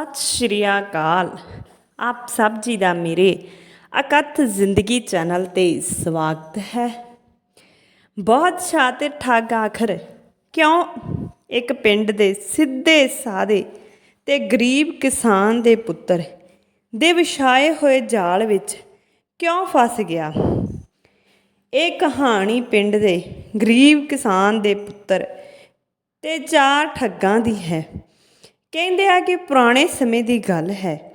ਸਤਿ ਸ਼੍ਰੀ ਅਕਾਲ। ਆਪ ਸਭ ਜੀ ਦਾ ਮੇਰੇ ਅਕਥ ਜ਼ਿੰਦਗੀ ਚੈਨਲ ਤੇ ਸਵਾਗਤ ਹੈ। ਬਹੁਤ ਸ਼ਾਤਿਰ ਠੱਗ ਆਖਰ, ਕਿਉਂ? ਇੱਕ ਪਿੰਡ ਦੇ ਸਿੱਧੇ ਸਾਦੇ ਤੇ ਗਰੀਬ ਕਿਸਾਨ ਦੇ ਪੁੱਤਰ ਦੇ ਵਿਛਾਏ ਹੋਏ ਜਾਲ ਵਿੱਚ ਕਿਉਂ ਫਸ ਗਿਆ? ਇਹ ਕਹਾਣੀ ਪਿੰਡ ਦੇ ਗਰੀਬ ਕਿਸਾਨ ਦੇ ਪੁੱਤਰ ਤੇ ਚਾਰ ਠੱਗਾਂ ਦੀ ਹੈ। ਕਹਿੰਦੇ ਆ ਕਿ ਪੁਰਾਣੇ ਸਮੇਂ ਦੀ ਗੱਲ ਹੈ।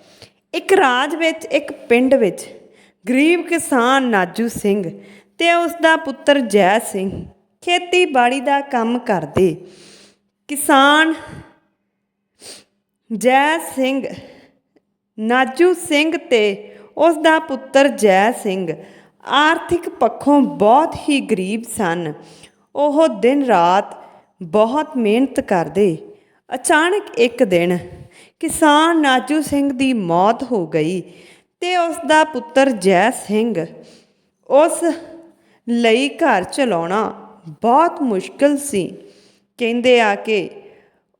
ਇੱਕ ਰਾਜ ਵਿੱਚ, ਇੱਕ ਪਿੰਡ ਵਿੱਚ ਗਰੀਬ ਕਿਸਾਨ ਨਾਜੂ ਸਿੰਘ ਤੇ ਉਸ ਦਾ ਪੁੱਤਰ ਜੈ ਸਿੰਘ ਖੇਤੀਬਾੜੀ ਦਾ ਕੰਮ ਕਰਦੇ। ਕਿਸਾਨ ਜੈ ਸਿੰਘ, ਨਾਜੂ ਸਿੰਘ ਤੇ ਉਸ ਦਾ ਪੁੱਤਰ ਜੈ ਸਿੰਘ ਆਰਥਿਕ ਪੱਖੋਂ ਬਹੁਤ ਹੀ ਗਰੀਬ ਸਨ। ਉਹ ਦਿਨ ਰਾਤ ਬਹੁਤ ਮਿਹਨਤ ਕਰਦੇ ਅਚਾਨਕ ਇੱਕ ਦਿਨ ਕਿਸਾਨ ਨਾਜੂ ਸਿੰਘ ਦੀ ਮੌਤ ਹੋ ਗਈ ਤੇ ਉਸ ਦਾ ਪੁੱਤਰ ਜੈ ਸਿੰਘ ਉਸ ਲਈ ਘਰ ਚਲਾਉਣਾ ਬਹੁਤ ਮੁਸ਼ਕਲ ਸੀ। ਕਹਿੰਦੇ ਆ ਕਿ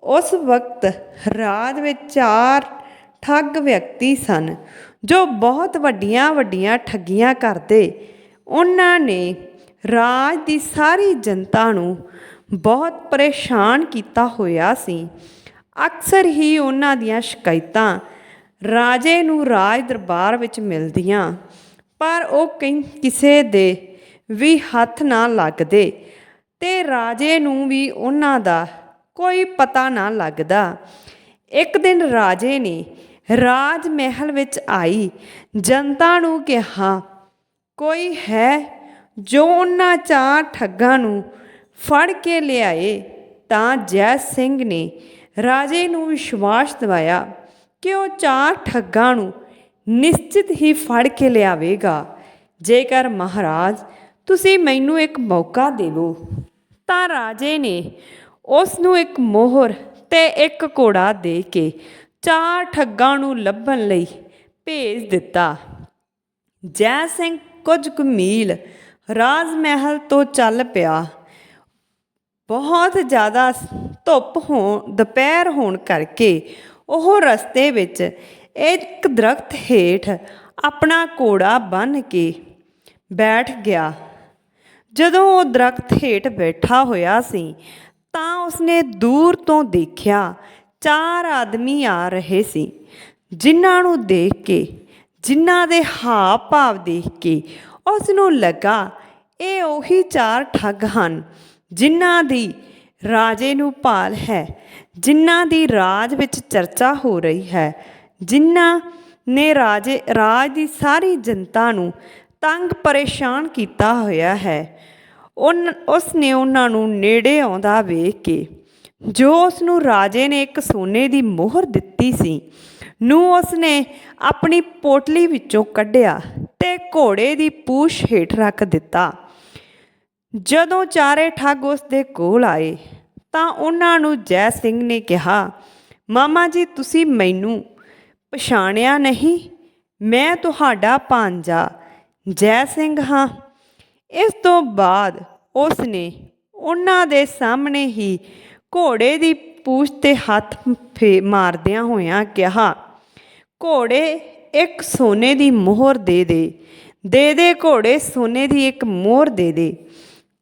ਉਸ ਵਕਤ ਰਾਜ ਵਿੱਚ ਚਾਰ ਠੱਗ ਵਿਅਕਤੀ ਸਨ ਜੋ ਬਹੁਤ ਵੱਡੀਆਂ ਵੱਡੀਆਂ ਠੱਗੀਆਂ ਕਰਦੇ। ਉਹਨਾਂ ਨੇ ਰਾਜ ਦੀ ਸਾਰੀ ਜਨਤਾ ਨੂੰ ਬਹੁਤ ਪਰੇਸ਼ਾਨ ਕੀਤਾ ਹੋਇਆ ਸੀ। ਅਕਸਰ ਹੀ ਉਹਨਾਂ ਦੀਆਂ ਸ਼ਿਕਾਇਤਾਂ ਰਾਜੇ ਨੂੰ ਰਾਜ ਦਰਬਾਰ ਵਿੱਚ ਮਿਲਦੀਆਂ, ਪਰ ਉਹ ਕਈ ਕਿਸੇ ਦੇ ਵੀ ਹੱਥ ਨਾ ਲੱਗਦੇ ਤੇ ਰਾਜੇ ਨੂੰ ਵੀ ਉਹਨਾਂ ਦਾ ਕੋਈ ਪਤਾ ਨਾ ਲੱਗਦਾ। ਇੱਕ ਦਿਨ ਰਾਜੇ ਨੇ ਰਾਜ ਮਹਿਲ ਵਿੱਚ ਆਈ, ਜਨਤਾ ਨੂੰ ਕਿਹਾ, ਕੋਈ ਹੈ ਜੋ ਉਹਨਾਂ ਚਾਰ ਠੱਗਾਂ ਨੂੰ ਫੜ ਕੇ ਲਿਆਏ ਤਾਂ ਜੈ ਸਿੰਘ ਨੇ ਰਾਜੇ ਨੂੰ ਵਿਸ਼ਵਾਸ ਦਿਵਾਇਆ ਕਿ ਉਹ ਚਾਰ ਠੱਗਾਂ ਨੂੰ ਨਿਸ਼ਚਿਤ ਹੀ ਫੜ ਕੇ ਲਿਆਵੇਗਾ। ਜੇਕਰ ਮਹਾਰਾਜ, ਤੁਸੀਂ ਮੈਨੂੰ ਇੱਕ ਮੌਕਾ ਦੇਵੋ ਤਾਂ ਰਾਜੇ ਨੇ ਉਸ ਨੂੰ ਇੱਕ ਮੋਹਰ ਤੇ ਇੱਕ ਘੋੜਾ ਦੇ ਕੇ ਚਾਰ ਠੱਗਾਂ ਨੂੰ ਲੱਭਣ ਲਈ ਭੇਜ ਦਿੱਤਾ। ਜੈ ਸਿੰਘ ਕੁਝ ਕੁ ਮੀਲ ਰਾਜ ਮਹਿਲ ਤੋਂ ਚੱਲ ਪਿਆ। ਬਹੁਤ ਜ਼ਿਆਦਾ ਧੁੱਪ ਹੋਣ, ਦੁਪਹਿਰ ਹੋਣ ਕਰਕੇ ਉਹ ਰਸਤੇ ਵਿੱਚ ਇੱਕ ਦਰਖਤ ਹੇਠ ਆਪਣਾ ਘੋੜਾ ਬੰਨ੍ਹ ਕੇ ਬੈਠ ਗਿਆ। ਜਦੋਂ ਉਹ ਦਰਖਤ ਹੇਠ ਬੈਠਾ ਹੋਇਆ ਸੀ, ਤਾਂ ਉਸਨੇ ਦੂਰ ਤੋਂ ਦੇਖਿਆ ਚਾਰ ਆਦਮੀ ਆ ਰਹੇ ਸੀ, ਜਿਨ੍ਹਾਂ ਨੂੰ ਦੇਖ ਕੇ, ਜਿਨ੍ਹਾਂ ਦੇ ਹਾਵ ਭਾਵ ਦੇਖ ਕੇ ਉਸ ਨੂੰ ਲੱਗਾ, ਇਹ ਉਹੀ ਚਾਰ ਠੱਗ ਹਨ ਜਿਨ੍ਹਾਂ ਦੀ ਰਾਜੇ ਨੂੰ ਭਾਲ ਹੈ, ਜਿਨ੍ਹਾਂ ਦੀ ਰਾਜ ਵਿੱਚ ਚਰਚਾ ਹੋ ਰਹੀ ਹੈ, ਜਿਨ੍ਹਾਂ ਨੇ ਰਾਜੇ, ਰਾਜ ਦੀ ਸਾਰੀ ਜਨਤਾ ਨੂੰ ਤੰਗ ਪਰੇਸ਼ਾਨ ਕੀਤਾ ਹੋਇਆ ਹੈ, ਉਨ, ਉਸ ਨੇ ਉਹਨਾਂ ਨੂੰ ਨੇੜੇ ਆਉਂਦਾ ਵੇਖ ਕੇ, ਜੋ ਉਸ ਨੂੰ ਰਾਜੇ ਨੇ ਇੱਕ ਸੋਨੇ ਦੀ ਮੋਹਰ ਦਿੱਤੀ ਸੀ, ਨੂੰ ਉਸ ਨੇ ਆਪਣੀ ਪੋਟਲੀ ਵਿੱਚੋਂ ਕੱਢਿਆ ਤੇ ਘੋੜੇ ਦੀ ਪੂਛ ਹੇਠ ਰੱਖ ਦਿੱਤਾ। ਜਦੋਂ ਚਾਰੇ ਠੱਗ ਉਸ ਦੇ ਕੋਲ ਆਏ, ਤਾਂ ਉਹਨਾਂ ਨੂੰ ਜੈ ਸਿੰਘ ਨੇ ਕਿਹਾ, ਮਾਮਾ ਜੀ, ਤੁਸੀਂ ਮੈਨੂੰ ਪਛਾਣਿਆ ਨਹੀਂ? ਮੈਂ ਤੁਹਾਡਾ ਭਾਂਜਾ ਜੈ ਸਿੰਘ ਹਾਂ। ਇਸ ਤੋਂ ਬਾਅਦ ਉਸ ਨੇ ਉਹਨਾਂ ਦੇ ਸਾਹਮਣੇ ਹੀ ਘੋੜੇ ਦੀ ਪੂਛ ਤੇ ਹੱਥ ਫੇ, ਮਾਰਦਿਆਂ ਹੋਇਆਂ ਕਿਹਾ, ਘੋੜੇ ਇੱਕ ਸੋਨੇ ਦੀ ਮੋਹਰ ਦੇ ਦੇ ਦੇ ਦੇ ਘੋੜੇ ਸੋਨੇ ਦੀ ਇੱਕ ਮੋਹਰ ਦੇ ਦੇ।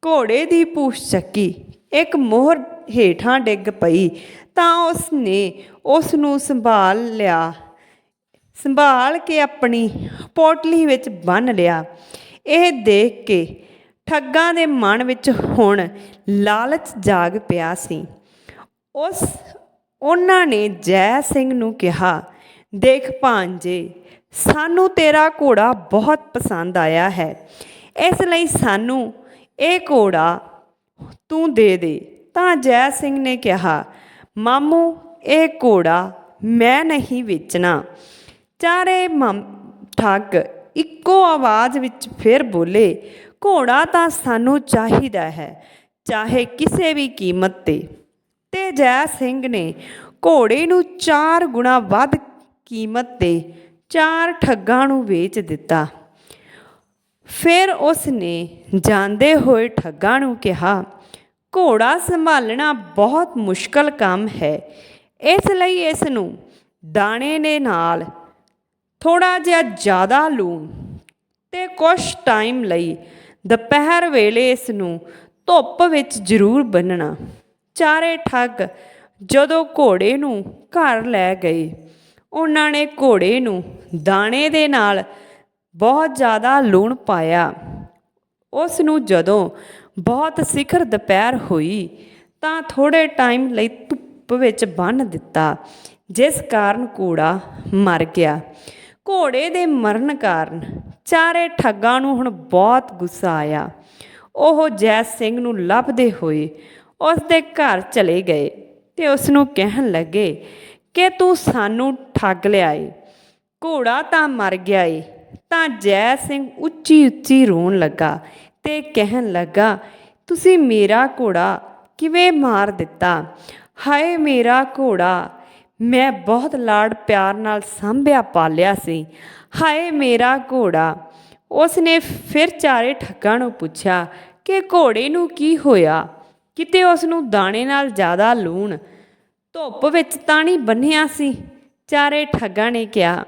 ਘੋੜੇ ਦੀ ਪੂਛ ਚੱਕੀ, ਇੱਕ ਮੋਹਰ ਹੇਠਾਂ ਡਿੱਗ ਪਈ, ਤਾਂ ਉਸ ਨੇ ਉਸ ਨੂੰ ਸੰਭਾਲ ਲਿਆ, ਸੰਭਾਲ ਕੇ ਆਪਣੀ ਪੋਟਲੀ ਵਿੱਚ ਬੰਨ ਲਿਆ। ਇਹ ਦੇਖ ਕੇ ਠੱਗਾਂ ਦੇ ਮਨ ਵਿੱਚ ਹੁਣ ਲਾਲਚ ਜਾਗ ਪਿਆ ਸੀ। ਉਸ, ਉਹਨਾਂ ਨੇ ਜੈ ਸਿੰਘ ਨੂੰ ਕਿਹਾ, ਦੇਖ ਭਾਂਜੇ ਸਾਨੂੰ ਤੇਰਾ ਘੋੜਾ ਬਹੁਤ ਪਸੰਦ ਆਇਆ ਹੈ। ਇਸ ਲਈ ਸਾਨੂੰ ਇਹ ਘੋੜਾ ਤੂੰ ਦੇ ਦੇ। ਤਾਂ ਜੈ ਸਿੰਘ ਨੇ ਕਿਹਾ, ਮਾਮੂ, ਇਹ ਘੋੜਾ ਮੈਂ ਨਹੀਂ ਵੇਚਣਾ। ਚਾਰੇ ਠੱਗ ਇੱਕੋ ਆਵਾਜ਼ ਵਿੱਚ ਫਿਰ ਬੋਲੇ, ਘੋੜਾ ਤਾਂ ਸਾਨੂੰ ਚਾਹੀਦਾ ਹੈ, ਚਾਹੇ ਕਿਸੇ ਵੀ ਕੀਮਤ ਤੇ। ਤੇ ਜੈ ਸਿੰਘ ਨੇ ਘੋੜੇ ਨੂੰ 4 ਗੁਣਾ ਵੱਧ ਕੀਮਤ ਤੇ ਚਾਰ ਠੱਗਾਂ ਨੂੰ ਵੇਚ ਦਿੱਤਾ। ਫਿਰ ਉਸ ਨੇ ਜਾਂਦੇ ਹੋਏ ਠੱਗਾਂ ਨੂੰ ਕਿਹਾ, ਘੋੜਾ ਸੰਭਾਲਣਾ ਬਹੁਤ ਮੁਸ਼ਕਲ ਕੰਮ ਹੈ। ਇਸ ਲਈ ਇਸ ਨੂੰ ਦਾਣੇ ਦੇ ਨਾਲ ਥੋੜਾ ਜਿਹਾ ਜ਼ਿਆਦਾ ਲੂਣ ਤੇ ਕੁਝ ਟਾਈਮ ਲਈ ਦੁਪਹਿਰ ਵੇਲੇ ਇਸ ਨੂੰ ਧੁੱਪ ਵਿੱਚ ਜ਼ਰੂਰ ਬੰਨਣਾ ਚਾਰੇ ਠੱਗ ਜਦੋਂ ਘੋੜੇ ਨੂੰ ਘਰ ਲੈ ਗਏ, ਉਹਨਾਂ ਨੇ ਘੋੜੇ ਨੂੰ ਦਾਣੇ ਦੇ ਨਾਲ ਬਹੁਤ ਜ਼ਿਆਦਾ ਲੂਣ ਪਾਇਆ। ਉਸ ਨੂੰ ਜਦੋਂ ਬਹੁਤ ਸਿਖਰ ਦੁਪਹਿਰ ਹੋਈ ਤਾਂ ਥੋੜੇ ਟਾਈਮ ਲਈ ਧੁੱਪ ਵਿੱਚ ਬੰਨ੍ਹ ਦਿੱਤਾ, ਜਿਸ ਕਾਰਨ ਘੋੜਾ ਮਰ ਗਿਆ। ਘੋੜੇ ਦੇ ਮਰਨ ਕਾਰਨ ਚਾਰੇ ਠੱਗਾਂ ਨੂੰ ਹੁਣ ਬਹੁਤ ਗੁੱਸਾ ਆਇਆ। ਉਹ ਜੈ ਸਿੰਘ ਨੂੰ ਲੱਭਦੇ ਹੋਏ ਉਸ ਦੇ ਘਰ ਚਲੇ ਗਏ ਤੇ ਉਸ ਨੂੰ ਕਹਿਣ ਲੱਗੇ ਕਿ ਤੂੰ ਸਾਨੂੰ ਠੱਗ ਲਿਆਏ, ਘੋੜਾ ਤਾਂ ਮਰ ਗਿਆ ਏ। ਤਾਂ ਜੈ ਸਿੰਘ ਉੱਚੀ ਉੱਚੀ ਰੋਣ ਲੱਗਾ ਤੇ ਕਹਿਣ ਲੱਗਾ, ਤੁਸੀਂ ਮੇਰਾ ਘੋੜਾ ਕਿਵੇਂ ਮਾਰ ਦਿੱਤਾ? ਹਾਏ ਮੇਰਾ ਘੋੜਾ, ਮੈਂ ਬਹੁਤ ਲਾਡ ਪਿਆਰ ਨਾਲ ਸੰਭਿਆ ਪਾਲਿਆ ਸੀ। ਹਾਏ ਮੇਰਾ ਘੋੜਾ। ਉਸ ਨੇ ਫਿਰ ਚਾਰੇ ਠੱਗਾਂ ਨੂੰ ਪੁੱਛਿਆ, ਕਿ ਘੋੜੇ ਨੂੰ ਕੀ ਹੋਇਆ? ਕਿਤੇ ਉਸ ਨੂੰ ਦਾਣੇ ਨਾਲ ਜ਼ਿਆਦਾ ਲੂਣ, ਧੁੱਪ ਵਿੱਚ ਤਾਂ ਨਹੀਂ ਬੰਨਿਆ ਸੀ? ਚਾਰੇ ਠੱਗਾਂ ਨੇ ਕਿਹਾ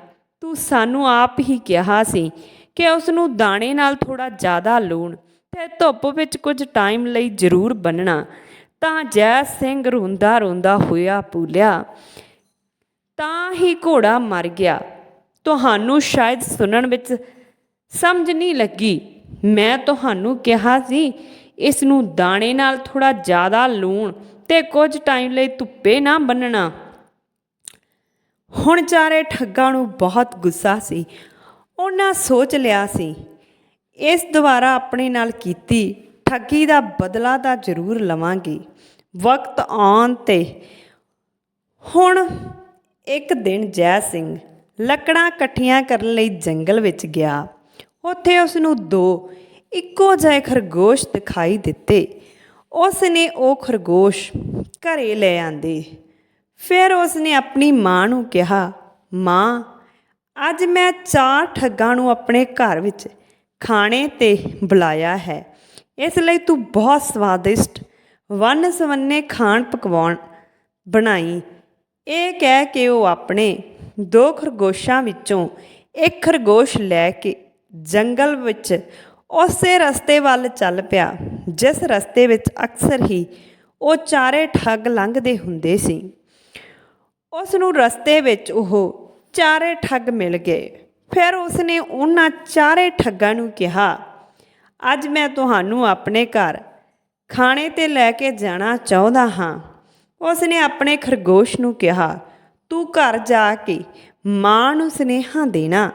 ਤੂੰ ਸਾਨੂੰ ਆਪ ਹੀ ਕਿਹਾ ਸੀ ਕਿ ਉਸ ਨੂੰ ਦਾਣੇ ਨਾਲ ਥੋੜਾ ਜ਼ਿਆਦਾ ਲੂਣ ਤੇ ਧੁੱਪ ਵਿੱਚ ਕੁਝ ਟਾਈਮ ਲਈ ਜ਼ਰੂਰ ਬੰਨਣਾ ਤਾਂ ਜੈ ਸਿੰਘ ਰੋਂਦਾ ਰੋਂਦਾ ਹੋਇਆ ਪੂਲਿਆ ਤਾਂ ਹੀ ਘੋੜਾ ਮਰ ਗਿਆ। ਤੁਹਾਨੂੰ ਸ਼ਾਇਦ ਸੁਣਨ ਵਿੱਚ ਸਮਝ ਨਹੀਂ ਲੱਗੀ। ਮੈਂ ਤੁਹਾਨੂੰ ਕਿਹਾ ਸੀ, ਇਸ ਨੂੰ ਦਾਣੇ ਨਾਲ ਥੋੜਾ ਜ਼ਿਆਦਾ ਲੂਣ ਤੇ ਕੁਝ ਟਾਈਮ ਲਈ ਧੁੱਪੇ ਨਾ ਬੰਨਣਾ ਹੁਣ ਚਾਰੇ ਠੱਗਾਂ ਨੂੰ ਬਹੁਤ ਗੁੱਸਾ ਸੀ। ਉਹਨਾਂ ਸੋਚ ਲਿਆ ਸੀ, ਇਸ ਦੁਆਰਾ ਆਪਣੇ ਨਾਲ ਕੀਤੀ ਠੱਗੀ ਦਾ ਬਦਲਾ ਤਾਂ ਜ਼ਰੂਰ ਲਵਾਂਗੇ। ਵਕਤ ਆਉਣ ਤੇ ਹੁਣ ਇੱਕ ਦਿਨ ਜੈ ਸਿੰਘ ਲੱਕੜਾਂ ਇਕੱਠੀਆਂ ਕਰਨ ਲਈ ਜੰਗਲ ਵਿੱਚ ਗਿਆ। ਉੱਥੇ ਉਸ ਨੂੰ ਦੋ, ਇੱਕੋ ਜਿਹੇ ਖਰਗੋਸ਼ ਦਿਖਾਈ ਦਿੱਤੇ। ਉਸ ਨੇ ਉਹ ਖਰਗੋਸ਼ ਘਰੇ ਲੈ ਆਂਦੇ। ਫਿਰ ਉਸ ਨੇ ਆਪਣੀ ਮਾਂ ਨੂੰ ਕਿਹਾ, ਮਾਂ, ਅੱਜ ਮੈਂ ਚਾਰ ਠੱਗਾਂ ਨੂੰ ਆਪਣੇ ਘਰ ਵਿੱਚ ਖਾਣੇ ਤੇ ਬੁਲਾਇਆ ਹੈ। ਇਸ ਲਈ ਤੂੰ ਬਹੁਤ ਸਵਾਦਿਸ਼ਟ ਵੰਨ ਸਵੰਨੇ ਖਾਣ ਪਕਵਾਨ ਬਣਾਈ। ਇਹ ਕਹਿ ਕੇ ਉਹ ਆਪਣੇ ਦੋ ਖਰਗੋਸ਼ਾਂ ਵਿੱਚੋਂ ਇੱਕ ਖਰਗੋਸ਼ ਲੈ ਕੇ ਜੰਗਲ ਵਿੱਚ ਉਸੇ ਰਸਤੇ ਵੱਲ ਚੱਲ ਪਿਆ, ਜਿਸ ਰਸਤੇ ਵਿੱਚ ਅਕਸਰ ਹੀ ਉਹ ਚਾਰੇ ਠੱਗ ਲੰਘਦੇ ਹੁੰਦੇ ਸੀ। ਉਸ ਨੂੰ ਰਸਤੇ ਵਿੱਚ ਉਹ ਚਾਰੇ ਠੱਗ ਮਿਲ ਗਏ। ਫਿਰ ਉਸ ਨੇ ਉਹਨਾਂ ਚਾਰੇ ਠੱਗਾਂ ਨੂੰ ਕਿਹਾ, ਅੱਜ ਮੈਂ ਤੁਹਾਨੂੰ ਆਪਣੇ ਘਰ ਖਾਣੇ ਤੇ ਲੈ ਕੇ ਜਾਣਾ ਚਾਹੁੰਦਾ ਹਾਂ। ਉਸ ਨੇ ਆਪਣੇ ਖਰਗੋਸ਼ ਨੂੰ ਕਿਹਾ, ਤੂੰ ਘਰ ਜਾ ਕੇ ਮਾਂ ਨੂੰ ਸੁਨੇਹਾ ਦੇਣਾ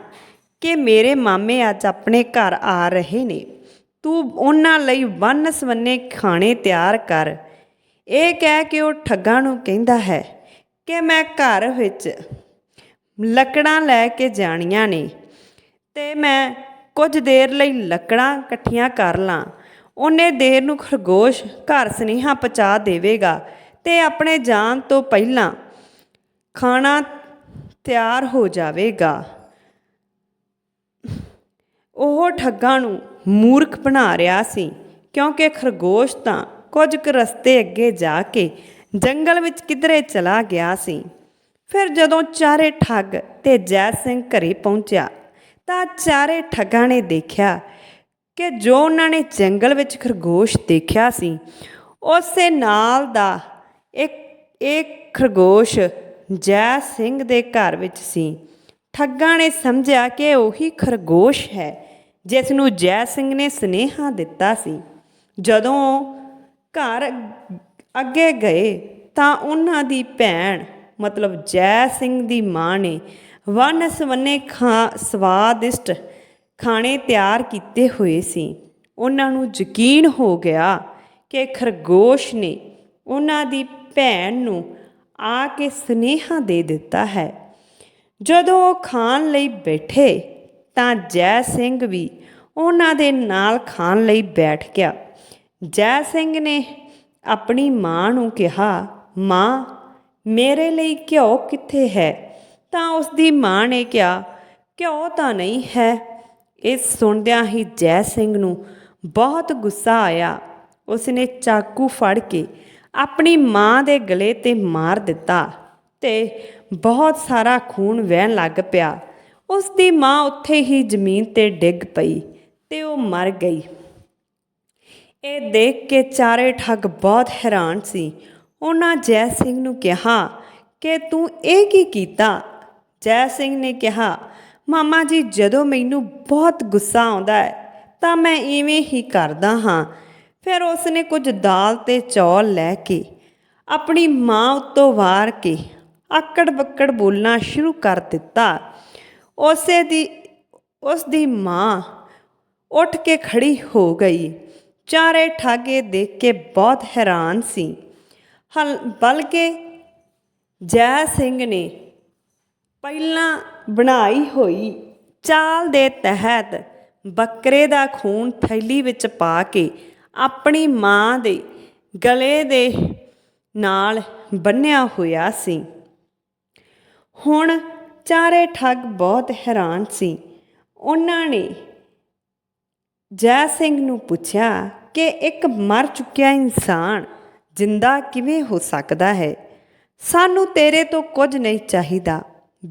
ਕਿ ਮੇਰੇ ਮਾਮੇ ਅੱਜ ਆਪਣੇ ਘਰ ਆ ਰਹੇ ਨੇ। ਤੂੰ ਉਹਨਾਂ ਲਈ ਵੰਨ ਸਵੰਨੇ ਖਾਣੇ ਤਿਆਰ ਕਰ। ਇਹ ਕਹਿ ਕੇ ਉਹ ਠੱਗਾਂ ਨੂੰ ਕਹਿੰਦਾ ਹੈ। ਕਿ ਮੈਂ ਘਰ ਵਿੱਚ ਲੱਕੜਾਂ ਲੈ ਕੇ ਜਾਣੀਆਂ ਨੇ ਤੇ ਮੈਂ ਕੁਝ ਦੇਰ ਲਈ ਲੱਕੜਾਂ ਇਕੱਠੀਆਂ ਕਰ ਲਾਂ। ਉਹਨੇ ਦੇਰ ਨੂੰ ਖਰਗੋਸ਼ ਘਰ ਸੁਨੇਹਾ ਪਹੁੰਚਾ ਦੇਵੇਗਾ ਤੇ ਆਪਣੇ ਜਾਣ ਤੋਂ ਪਹਿਲਾਂ ਖਾਣਾ ਤਿਆਰ ਹੋ ਜਾਵੇਗਾ। ਉਹ ਠੱਗਾਂ ਨੂੰ ਮੂਰਖ ਬਣਾ ਰਿਹਾ ਸੀ ਕਿਉਂਕਿ ਖਰਗੋਸ਼ ਤਾਂ ਕੁਝ ਕੁ ਰਸਤੇ ਅੱਗੇ ਜਾ ਕੇ ਜੰਗਲ ਵਿੱਚ ਕਿਧਰੇ ਚਲਾ ਗਿਆ ਸੀ। ਫਿਰ ਜਦੋਂ ਚਾਰੇ ਠੱਗ ਤੇ ਜੈ ਸਿੰਘ ਘਰੇ ਪਹੁੰਚਿਆ, ਤਾਂ ਚਾਰੇ ਠੱਗਾਂ ਨੇ ਦੇਖਿਆ ਕਿ ਜੋ ਉਹਨਾਂ ਨੇ ਜੰਗਲ ਵਿੱਚ ਖਰਗੋਸ਼ ਦੇਖਿਆ ਸੀ, ਉਸੇ ਨਾਲ ਦਾ ਇੱਕ ਇੱਕ ਖਰਗੋਸ਼ ਜੈ ਸਿੰਘ ਦੇ ਘਰ ਵਿੱਚ ਸੀ। ਠੱਗਾਂ ਨੇ ਸਮਝਿਆ ਕਿ ਉਹੀ ਖਰਗੋਸ਼ ਹੈ, ਜਿਸ ਨੂੰ ਜੈ ਸਿੰਘ ਨੇ ਸੁਨੇਹਾ ਦਿੱਤਾ ਸੀ। ਜਦੋਂ ਘਰ ਅੱਗੇ ਗਏ ਤਾਂ ਉਹਨਾਂ ਦੀ ਭੈਣ, ਮਤਲਬ ਜੈ ਸਿੰਘ ਦੀ ਮਾਂ ਨੇ ਵੰਨ ਸਵੰਨੇ ਖਾ ਸਵਾਦਿਸ਼ਟ ਖਾਣੇ ਤਿਆਰ ਕੀਤੇ ਹੋਏ ਸੀ। ਉਹਨਾਂ ਨੂੰ ਯਕੀਨ ਹੋ ਗਿਆ ਕਿ ਖਰਗੋਸ਼ ਨੇ ਉਹਨਾਂ ਦੀ ਭੈਣ ਨੂੰ ਆ ਕੇ ਸੁਨੇਹਾ ਦੇ ਦਿੱਤਾ ਹੈ। ਜਦੋਂ ਉਹ ਖਾਣ ਲਈ ਬੈਠੇ ਤਾਂ ਜੈ ਸਿੰਘ ਵੀ ਉਹਨਾਂ ਦੇ ਨਾਲ ਖਾਣ ਲਈ ਬੈਠ ਗਿਆ। ਜੈ ਸਿੰਘ ਨੇ ਆਪਣੀ ਮਾਂ ਨੂੰ ਕਿਹਾ, ਮਾਂ, ਮੇਰੇ ਲਈ ਘਿਓ ਕਿੱਥੇ ਹੈ? ਤਾਂ ਉਸ ਦੀ ਮਾਂ ਨੇ ਕਿਹਾ, ਘਿਓ ਤਾਂ ਨਹੀਂ ਹੈ। ਇਹ ਸੁਣਦਿਆਂ ਹੀ ਜੈ ਸਿੰਘ ਨੂੰ ਬਹੁਤ ਗੁੱਸਾ ਆਇਆ। ਉਸਨੇ ਚਾਕੂ ਫੜ ਕੇ ਆਪਣੀ ਮਾਂ ਦੇ ਗਲੇ ਤੇ ਮਾਰ ਦਿੱਤਾ ਤੇ ਬਹੁਤ ਸਾਰਾ ਖੂਨ ਵਹਿਣ ਲੱਗ ਪਿਆ। ਉਸ ਦੀ ਮਾਂ ਉੱਥੇ ਹੀ ਜ਼ਮੀਨ ਤੇ ਡਿੱਗ ਪਈ ਤੇ ਉਹ ਮਰ ਗਈ। ਇਹ ਦੇਖ ਕੇ ਚਾਰੇ ਠੱਗ ਬਹੁਤ ਹੈਰਾਨ ਸੀ। ਉਹਨਾਂ ਜੈ ਸਿੰਘ ਨੂੰ ਕਿਹਾ, ਕਿ ਤੂੰ ਇਹ ਕੀ ਕੀਤਾ? ਜੈ ਸਿੰਘ ਨੇ ਕਿਹਾ, ਮਾਮਾ ਜੀ, ਜਦੋਂ ਮੈਨੂੰ ਬਹੁਤ ਗੁੱਸਾ ਆਉਂਦਾ ਹੈ, ਤਾਂ ਮੈਂ ਇਵੇਂ ਹੀ ਕਰਦਾ ਹਾਂ। ਫਿਰ ਉਸਨੇ ਕੁਝ ਦਾਲ ਤੇ ਚੌਲ ਲੈ ਕੇ ਆਪਣੀ ਮਾਂ ਉੱਤੋਂ ਵਾਰ ਕੇ ਆਕੜ ਬੱਕੜ ਬੋਲਣਾ ਸ਼ੁਰੂ ਕਰ ਦਿੱਤਾ। ਉਸੇ ਦੀ ਉਸ ਦੀ ਮਾਂ ਉੱਠ ਕੇ ਖੜੀ ਹੋ ਗਈ। ਚਾਰੇ ਠਾਗੇ ਦੇਖ ਕੇ ਬਹੁਤ ਹੈਰਾਨ ਸੀ। ਹਲ, ਬਲਕਿ ਜੈ ਸਿੰਘ ਨੇ ਪਹਿਲਾਂ ਬਣਾਈ ਹੋਈ ਚਾਲ ਦੇ ਤਹਿਤ ਬੱਕਰੇ ਦਾ ਖੂਨ ਥੈਲੀ ਵਿੱਚ ਪਾ ਕੇ ਆਪਣੀ ਮਾਂ ਦੇ ਗਲੇ ਦੇ ਨਾਲ ਬੰਨਿਆ ਹੋਇਆ ਸੀ। ਹੁਣ ਚਾਰੇ ਠੱਗ ਬਹੁਤ ਹੈਰਾਨ ਸੀ। ਉਹਨਾਂ ਨੇ ਜੈ ਸਿੰਘ ਨੂੰ ਪੁੱਛਿਆ ਕਿ ਇੱਕ ਮਰ ਚੁੱਕਿਆ ਇਨਸਾਨ ਜਿੰਦਾ ਕਿਵੇਂ ਹੋ ਸਕਦਾ ਹੈ? ਸਾਨੂੰ ਤੇਰੇ ਤੋਂ ਕੁਝ ਨਹੀਂ ਚਾਹੀਦਾ।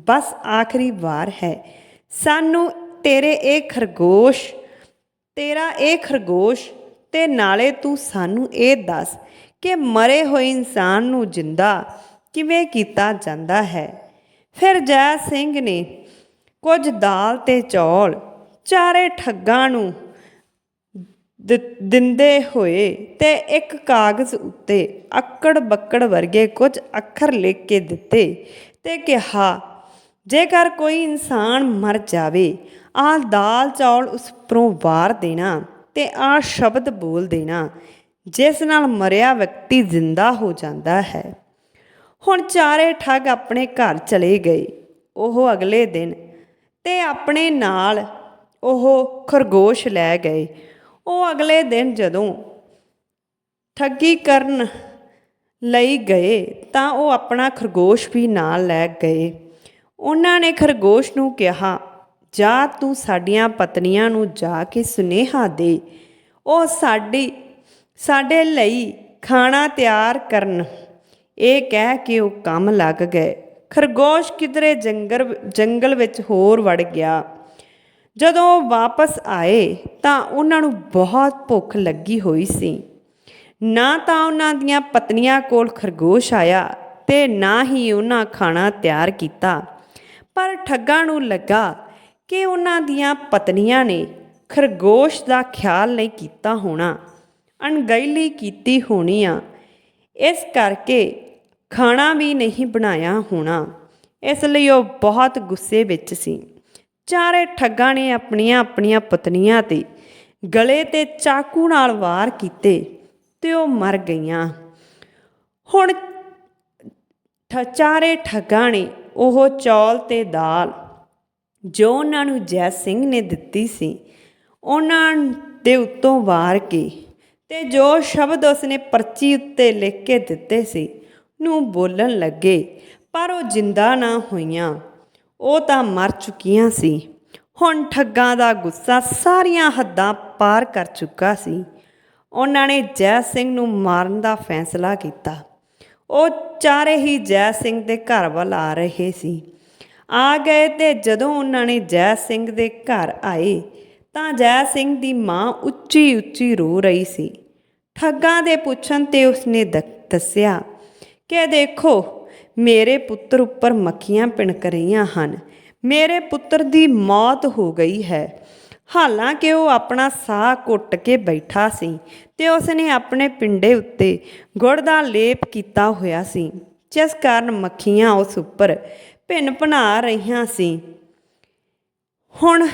ਬਸ ਆਖਰੀ ਵਾਰ ਹੈ। ਸਾਨੂੰ ਤੇਰੇ ਇਹ ਖਰਗੋਸ਼, ਤੇਰਾ ਇਹ ਖਰਗੋਸ਼ ਤੇ ਨਾਲੇ ਤੂੰ ਸਾਨੂੰ ਇਹ ਦੱਸ ਕਿ ਮਰੇ ਹੋਏ ਇਨਸਾਨ ਨੂੰ ਜਿੰਦਾ ਕਿਵੇਂ ਕੀਤਾ ਜਾਂਦਾ ਹੈ? ਫਿਰ ਜੈ ਸਿੰਘ ਨੇ ਕੁਝ ਦਾਲ ਤੇ ਚੌਲ ਚਾਰੇ ਠੱਗਾਂ ਨੂੰ ਦਿ- ਦਿੰਦੇ ਹੋਏ ਤੇ ਇੱਕ ਕਾਗਜ਼ ਉੱਤੇ ਅੱਕੜ ਬੱਕੜ ਵਰਗੇ ਕੁਝ ਅੱਖਰ ਲਿਖ ਕੇ ਦਿੱਤੇ ਤੇ ਕਿਹਾ, ਜੇਕਰ ਕੋਈ ਇਨਸਾਨ ਮਰ ਜਾਵੇ ਆਹ ਦਾਲ ਚੌਲ ਉਸ ਉੱਪਰੋਂ ਵਾਰ ਦੇਣਾ ਤੇ ਆ ਸ਼ਬਦ ਬੋਲ ਦੇਣਾ, ਜਿਸ ਨਾਲ ਮਰਿਆ ਵਿਅਕਤੀ ਜ਼ਿੰਦਾ ਹੋ ਜਾਂਦਾ ਹੈ। ਹੁਣ ਚਾਰੇ ਠੱਗ ਆਪਣੇ ਘਰ ਚਲੇ ਗਏ। ਉਹ ਅਗਲੇ ਦਿਨ ਤੇ ਆਪਣੇ ਨਾਲ ਉਹ ਖਰਗੋਸ਼ ਲੈ ਗਏ। ਉਹ ਅਗਲੇ ਦਿਨ ਜਦੋਂ ਠੱਗੀ ਕਰਨ ਲਈ ਗਏ ਤਾਂ ਉਹ ਆਪਣਾ ਖਰਗੋਸ਼ ਵੀ ਨਾਲ ਲੈ ਗਏ। ਉਹਨਾਂ ਨੇ ਖਰਗੋਸ਼ ਨੂੰ ਕਿਹਾ, ਜਾ ਤੂੰ ਸਾਡੀਆਂ ਪਤਨੀਆਂ ਨੂੰ ਜਾ ਕੇ ਸੁਨੇਹਾ ਦੇ। ਉਹ ਸਾਡੀ, ਸਾਡੇ ਲਈ ਖਾਣਾ ਤਿਆਰ ਕਰਨ। ਇਹ ਕਹਿ ਕੇ ਉਹ ਕੰਮ ਲੱਗ ਗਏ। ਖਰਗੋਸ਼ ਕਿਧਰੇ ਜੰਗਲ ਜੰਗਲ ਵਿੱਚ ਹੋਰ ਵੜ ਗਿਆ। ਜਦੋਂ ਉਹ ਵਾਪਸ ਆਏ ਤਾਂ ਉਹਨਾਂ ਨੂੰ ਬਹੁਤ ਭੁੱਖ ਲੱਗੀ ਹੋਈ ਸੀ। ਨਾ ਤਾਂ ਉਹਨਾਂ ਦੀਆਂ ਪਤਨੀਆਂ ਕੋਲ ਖਰਗੋਸ਼ ਆਇਆ ਤੇ ਨਾ ਹੀ ਉਹਨਾਂ ਖਾਣਾ ਤਿਆਰ ਕੀਤਾ। ਪਰ ਠੱਗਾਂ ਨੂੰ ਲੱਗਾ ਕਿ ਉਹਨਾਂ ਦੀਆਂ ਪਤਨੀਆਂ ਨੇ ਖਰਗੋਸ਼ ਦਾ ਖਿਆਲ ਨਹੀਂ ਕੀਤਾ ਹੋਣਾ। ਅਣਗਹਿਲੀ ਕੀਤੀ ਹੋਣੀ ਆ। ਇਸ ਕਰਕੇ ਖਾਣਾ ਵੀ ਨਹੀਂ ਬਣਾਇਆ ਹੋਣਾ। ਇਸ ਲਈ ਉਹ ਬਹੁਤ ਗੁੱਸੇ ਵਿੱਚ ਸੀ। ਚਾਰੇ ਠੱਗਾਂ ਨੇ ਆਪਣੀਆਂ ਆਪਣੀਆਂ ਪਤਨੀਆਂ ਤੇ ਗਲੇ ਤੇ ਚਾਕੂ ਨਾਲ ਵਾਰ ਕੀਤੇ ਤੇ ਉਹ ਮਰ ਗਈਆਂ। ਹੁਣ ਠ, ਚਾਰੇ ਠੱਗਾਂ ਨੇ ਉਹ ਚੌਲ ਤੇ ਦਾਲ ਜੋ ਉਹਨਾਂ ਨੂੰ ਜੈ ਸਿੰਘ ਨੇ ਦਿੱਤੀ ਸੀ, ਉਹਨਾਂ ਦੇ ਉੱਤੋਂ ਵਾਰ ਕੇ ਤੇ ਜੋ ਸ਼ਬਦ ਉਸਨੇ ਪਰਚੀ ਉੱਤੇ ਲਿਖ ਕੇ ਦਿੱਤੇ ਸੀ ਨੂੰ ਬੋਲਣ ਲੱਗੇ, ਪਰ ਉਹ ਜਿੰਦਾ ਨਾ ਹੋਈਆਂ। ਉਹ ਤਾਂ ਮਰ ਚੁੱਕੀਆਂ ਸੀ। ਹੁਣ ਠੱਗਾਂ ਦਾ ਗੁੱਸਾ ਸਾਰੀਆਂ ਹੱਦਾਂ ਪਾਰ ਕਰ ਚੁੱਕਾ ਸੀ। ਉਹਨਾਂ ਨੇ ਜੈ ਸਿੰਘ ਨੂੰ ਮਾਰਨ ਦਾ ਫੈਸਲਾ ਕੀਤਾ। ਉਹ ਚਾਰੇ ਹੀ ਜੈ ਸਿੰਘ ਦੇ ਘਰ ਵੱਲ ਆ ਰਹੇ ਸੀ। ਆ ਗਏ ਤੇ ਜਦੋਂ ਉਹਨਾਂ ਨੇ ਜੈ ਸਿੰਘ ਦੇ ਘਰ ਆਏ, ਤਾਂ ਜੈ ਸਿੰਘ ਦੀ ਮਾਂ ਉੱਚੀ ਉੱਚੀ ਰੋ ਰਹੀ ਸੀ। ਠੱਗਾਂ ਦੇ ਪੁੱਛਣ ਤੇ ਉਸਨੇ ਦ- ਦੱਸਿਆ ਕਿ ਦੇਖੋ ਮੇਰੇ ਪੁੱਤਰ ਉੱਪਰ ਮੱਖੀਆਂ ਪਿਣਕ ਰਹੀਆਂ ਹਨ। ਮੇਰੇ ਪੁੱਤਰ ਦੀ ਮੌਤ ਹੋ ਗਈ ਹੈ। ਹਾਲਾਂਕਿ ਉਹ ਆਪਣਾ ਸਾਹ ਘੁੱਟ ਕੇ ਬੈਠਾ ਸੀ ਤੇ ਉਸਨੇ ਆਪਣੇ ਪਿੰਡੇ ਉੱਤੇ ਗੁੜ ਦਾ ਲੇਪ ਕੀਤਾ ਹੋਇਆ ਸੀ, ਜਿਸ ਕਾਰਨ ਮੱਖੀਆਂ ਉਸ ਉੱਪਰ ਭਿੰਨ ਭਨਾ ਰਹੀਆਂ ਸੀ। ਹੁਣ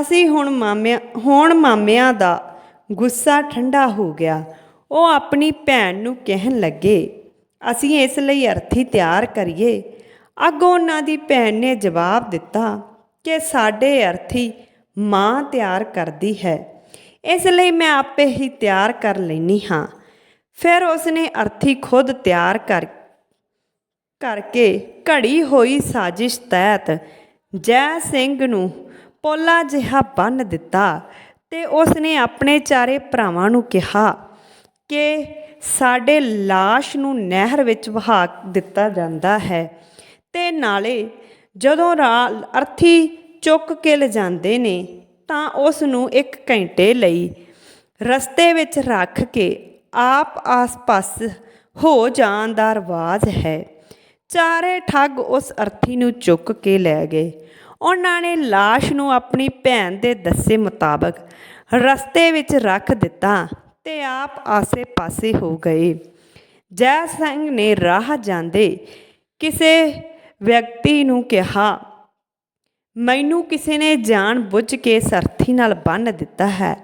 ਅਸੀਂ ਹੁਣ ਮਾਮਿਆਂ ਹੁਣ ਮਾਮਿਆਂ ਦਾ ਗੁੱਸਾ ਠੰਡਾ ਹੋ ਗਿਆ। ਉਹ ਆਪਣੀ ਭੈਣ ਨੂੰ ਕਹਿਣ ਲੱਗੇ ਅਸੀਂ ਇਸ ਲਈ ਅਰਥੀ ਤਿਆਰ ਕਰੀਏ। ਅੱਗੋਂ ਉਹਨਾਂ ਦੀ ਭੈਣ ਨੇ ਜਵਾਬ ਦਿੱਤਾ ਕਿ ਸਾਡੇ ਅਰਥੀ ਮਾਂ ਤਿਆਰ ਕਰਦੀ ਹੈ। ਇਸ ਲਈ ਮੈਂ ਆਪੇ ਹੀ ਤਿਆਰ ਕਰ ਲੈਣੀ ਹਾਂ। ਫਿਰ ਉਸਨੇ ਅਰਥੀ ਖੁਦ ਤਿਆਰ ਕਰ, ਕਰਕੇ ਘੜੀ ਹੋਈ ਸਾਜ਼ਿਸ਼ ਤਹਿਤ ਜੈ ਸਿੰਘ ਨੂੰ ਪੋਲਾ ਜਿਹਾ ਬੰਨ ਦਿੱਤਾ ਤੇ ਉਸਨੇ ਆਪਣੇ ਚਾਰੇ ਭਰਾਵਾਂ ਨੂੰ ਕਿਹਾ ਕਿ ਸਾਡੇ ਲਾਸ਼ ਨੂੰ ਨਹਿਰ ਵਿੱਚ ਵਹਾ ਦਿੱਤਾ ਜਾਂਦਾ ਹੈ। ਤੇ ਨਾਲੇ ਜਦੋਂ ਰਾ, ਅਰਥੀ ਚੁੱਕ ਕੇ ਲਿਜਾਂਦੇ ਨੇ, ਤਾਂ ਉਸ ਨੂੰ ਇੱਕ ਘੰਟੇ ਲਈ ਰਸਤੇ ਵਿੱਚ ਰੱਖ ਕੇ ਆਪ ਆਸ-ਪਾਸ ਹੋ ਜਾਣ ਦਾ ਰਿਵਾਜ ਹੈ। ਚਾਰੇ ਠੱਗ ਉਸ ਅਰਥੀ ਨੂੰ ਚੁੱਕ ਕੇ ਲੈ ਗਏ। ਉਹਨਾਂ ਨੇ ਲਾਸ਼ ਨੂੰ ਆਪਣੀ ਭੈਣ ਦੇ ਦੱਸੇ ਮੁਤਾਬਕ ਰਸਤੇ ਵਿੱਚ ਰੱਖ ਦਿੱਤਾ। ਤੇ ਆਪ ਆਸੇ-ਪਾਸੇ ਹੋ ਗਏ। ਜੈ ਸਿੰਘ ਨੇ ਰਾਹ ਜਾਂਦੇ ਕਿਸੇ ਵਿਅਕਤੀ ਨੂੰ ਕਿਹਾ, ਮੈਨੂੰ ਕਿਸੇ ਨੇ ਜਾਣ ਬੁੱਝ ਕੇ ਸਰਥੀ ਨਾਲ ਬੰਨ ਦਿੱਤਾ ਹੈ।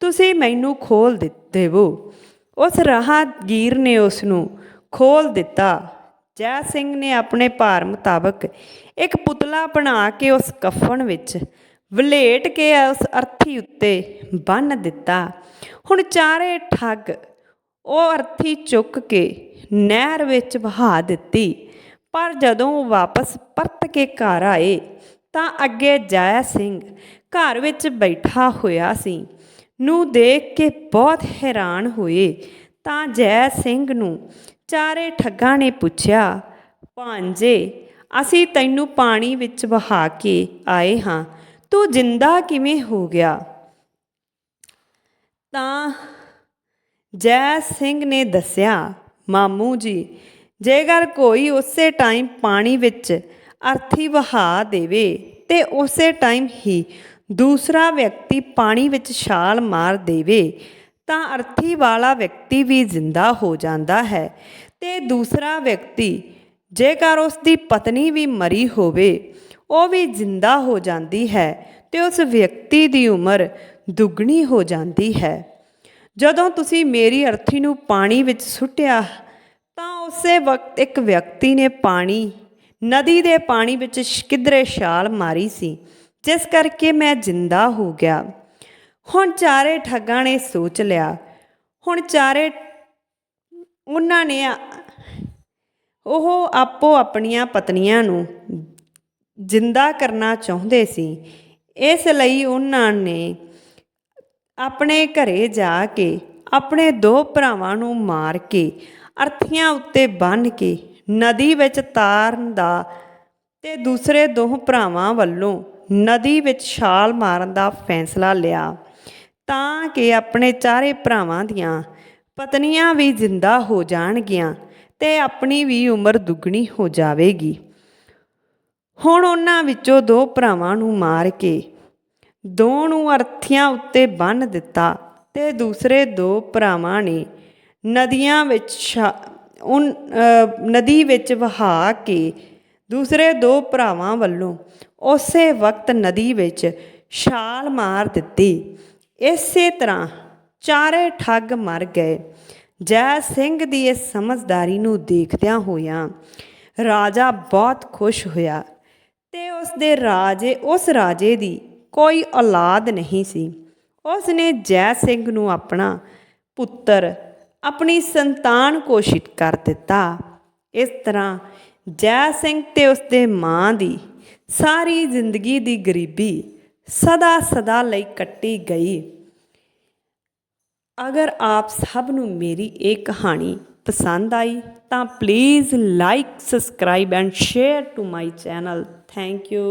ਤੁਸੀਂ ਮੈਨੂੰ ਖੋਲ ਦਿੱਤੇਵੋ ਉਸ ਰਾਹਗੀਰ ਨੇ ਉਸ ਨੂੰ ਖੋਲ ਦਿੱਤਾ। ਜੈ ਸਿੰਘ ਨੇ ਆਪਣੇ ਭਾਰ ਮੁਤਾਬਕ ਇੱਕ ਪੁਤਲਾ ਬਣਾ ਕੇ ਉਸ ਕਫਨ ਵਿੱਚ ਵਲੇਟ ਕੇ ਉਸ ਅਰਥੀ ਉੱਤੇ ਬੰਨ ਦਿੱਤਾ। ਹੁਣ ਚਾਰੇ ਠੱਗ, ਉਹ ਅਰਥੀ ਚੁੱਕ ਕੇ ਨਹਿਰ ਵਿੱਚ ਵਹਾ ਦਿੱਤੀ। ਪਰ ਜਦੋਂ ਵਾਪਸ ਪਰਤ ਕੇ ਘਰ ਆਏ, ਤਾਂ ਅੱਗੇ ਜੈ ਸਿੰਘ ਘਰ ਵਿੱਚ ਬੈਠਾ ਹੋਇਆ ਸੀ। ਨੂੰ ਦੇਖ ਕੇ ਬਹੁਤ ਹੈਰਾਨ ਹੋਏ, ਤਾਂ ਜੈ ਸਿੰਘ ਨੂੰ ਚਾਰੇ ਠੱਗਾਂ ਨੇ ਪੁੱਛਿਆ ਭਾਂਜੇ ਅਸੀਂ ਤੈਨੂੰ ਪਾਣੀ ਵਿੱਚ ਵਹਾ ਕੇ ਆਏ ਹਾਂ। ਤੂੰ ਜਿੰਦਾ ਕਿਵੇਂ ਹੋ ਗਿਆ? ਤਾਂ ਜੈ ਸਿੰਘ ਨੇ ਦੱਸਿਆ, ਮਾਮੂ ਜੀ, ਜੇਕਰ ਕੋਈ ਉਸੇ ਟਾਈਮ ਪਾਣੀ ਵਿੱਚ ਅਰਥੀ ਵਹਾ ਦੇਵੇ ਤੇ ਉਸੇ ਟਾਈਮ ਹੀ ਦੂਸਰਾ ਵਿਅਕਤੀ ਪਾਣੀ ਵਿੱਚ ਛਾਲ ਮਾਰ ਦੇਵੇ, ਤਾਂ ਅਰਥੀ ਵਾਲਾ ਵਿਅਕਤੀ ਵੀ ਜ਼ਿੰਦਾ ਹੋ ਜਾਂਦਾ ਹੈ ਤੇ ਦੂਸਰਾ ਵਿਅਕਤੀ, ਜੇਕਰ ਉਸ ਦੀ ਪਤਨੀ ਵੀ ਮਰੀ ਹੋਵੇ, ਉਹ ਵੀ ਜ਼ਿੰਦਾ ਹੋ ਜਾਂਦੀ ਹੈ ਤੇ ਉਸ ਵਿਅਕਤੀ ਦੀ ਉਮਰ ਦੁੱਗਣੀ ਹੋ ਜਾਂਦੀ ਹੈ। ਜਦੋਂ ਤੁਸੀਂ ਮੇਰੀ ਅਰਥੀ ਨੂੰ ਪਾਣੀ ਵਿੱਚ ਸੁੱਟਿਆ, ਤਾਂ ਉਸੇ ਵਕਤ ਇੱਕ ਵਿਅਕਤੀ ਨੇ ਪਾਣੀ, ਨਦੀ ਦੇ ਪਾਣੀ ਵਿੱਚ ਸ਼- ਕਿਧਰੇ ਛਾਲ ਮਾਰੀ ਸੀ, ਜਿਸ ਕਰਕੇ ਮੈਂ ਜਿੰਦਾ ਹੋ ਗਿਆ। ਹੁਣ ਚਾਰੇ ਠੱਗਾਂ ਨੇ ਸੋਚ ਲਿਆ। ਹੁਣ ਚਾਰੇ, ਉਹਨਾਂ ਨੇ ਉਹ ਆਪੋ ਆਪਣੀਆਂ ਪਤਨੀਆਂ ਨੂੰ ਜਿੰਦਾ ਕਰਨਾ ਚਾਹੁੰਦੇ ਸੀ। ਇਸ ਲਈ ਉਹਨਾਂ ਨੇ ਆਪਣੇ ਘਰੇ ਜਾ ਕੇ, ਆਪਣੇ ਦੋ ਭਰਾਵਾਂ ਨੂੰ ਮਾਰ ਕੇ, ਅਰਥੀਆਂ ਉੱਤੇ ਬੰਨ੍ਹ ਕੇ, ਨਦੀ ਵਿੱਚ ਤਾਰਨ ਦਾ ਤੇ ਦੂਸਰੇ ਦੋ ਭਰਾਵਾਂ ਵੱਲੋਂ ਨਦੀ ਵਿੱਚ ਛਾਲ ਮਾਰਨ ਦਾ ਫੈਸਲਾ ਲਿਆ। ਤਾਂ ਕਿ ਆਪਣੇ ਚਾਰੇ ਭਰਾਵਾਂ ਦੀਆਂ ਪਤਨੀਆਂ ਵੀ ਜ਼ਿੰਦਾ ਹੋ ਜਾਣਗੀਆਂ ਤੇ ਆਪਣੀ ਵੀ ਉਮਰ ਦੁੱਗਣੀ ਹੋ ਜਾਵੇਗੀ। ਹੁਣ ਉਹਨਾਂ ਵਿੱਚੋਂ ਦੋ ਭਰਾਵਾਂ ਨੂੰ ਮਾਰ ਕੇ ਦੋ ਨੂੰ ਅਰਥੀਆਂ ਉੱਤੇ ਬੰਨ੍ਹ ਦਿੱਤਾ ਤੇ ਦੂਸਰੇ ਦੋ ਭਰਾਵਾਂ ਨੇ ਨਦੀਆਂ ਵਿੱਚ ਛਾ- ਉਨ ਨਦੀ ਵਿੱਚ ਵਹਾ ਕੇ ਦੂਸਰੇ ਦੋ ਭਰਾਵਾਂ ਵੱਲੋਂ ਉਸੇ ਵਕਤ ਨਦੀ ਵਿੱਚ ਛਾਲ ਮਾਰ ਦਿੱਤੀ। ਇਸੇ ਤਰ੍ਹਾਂ ਚਾਰੇ ਠੱਗ ਮਰ ਗਏ। ਜੈ ਸਿੰਘ ਦੀ ਇਸ ਸਮਝਦਾਰੀ ਨੂੰ ਦੇਖਦਿਆਂ ਹੋਇਆਂ ਰਾਜਾ ਬਹੁਤ ਖੁਸ਼ ਹੋਇਆ ਤੇ ਉਸ ਦੇ ਰਾਜੇ, ਉਸ ਰਾਜੇ ਦੀ ਕੋਈ ਔਲਾਦ ਨਹੀਂ ਸੀ। ਉਸ ਨੇ ਜੈ ਸਿੰਘ ਨੂੰ ਆਪਣਾ ਪੁੱਤਰ, ਆਪਣੀ ਸੰਤਾਨ ਘੋਸ਼ਿਤ ਕਰ ਦਿੱਤਾ। ਇਸ ਤਰ੍ਹਾਂ ਜੈ ਸਿੰਘ ਤੇ ਉਸਦੇ ਮਾਂ ਦੀ ਸਾਰੀ ਜ਼ਿੰਦਗੀ ਦੀ ਗਰੀਬੀ ਸਦਾ ਸਦਾ ਲਈ ਕੱਟੀ ਗਈ। ਅਗਰ ਆਪ ਸਭ ਨੂੰ ਮੇਰੀ ਇਹ ਕਹਾਣੀ ਪਸੰਦ ਆਈ, ਤਾਂ please like subscribe and share to my channel thank you